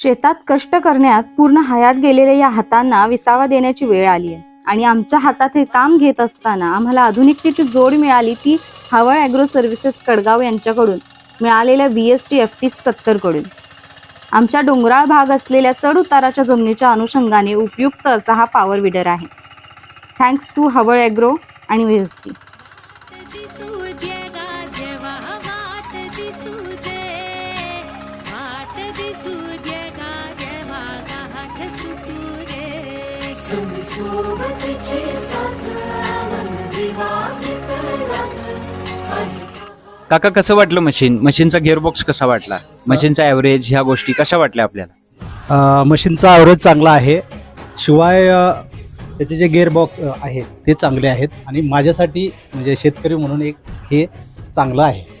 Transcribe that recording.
शेतात कष्ट करण्यात पूर्ण हयात गेलेल्या या हातांना विसावा देण्याची वेळ आली आहे. आणि आमच्या हातात हे काम घेत असताना आम्हाला आधुनिकतेची जोड मिळाली ती हवळ ॲग्रो सर्व्हिसेस कडगाव यांच्याकडून मिळालेल्या V S T F T सत्तरकडून. आमच्या डोंगराळ भाग असलेल्या चढ उताराच्या जमिनीच्या अनुषंगाने उपयुक्त असा हा पॉवर विडर आहे. थँक्स टू हवळ ॲग्रो आणि व्ही एस टी दिसू काका कसं वाटलं मशीन? मशीनचा गिअरबॉक्स कसा वाटला? मशीनचा ॲव्हरेज ह्या गोष्टी कशा वाटल्या आपल्याला? अ, मशीनचा ॲव्हरेज चांगला आहे. शिवाय अ, त्याचे जे गेअरबॉक्स आहेत ते चांगले आहेत. आणि माझ्यासाठी म्हणजे शेतकरी म्हणून एक हे चांगलं आहे.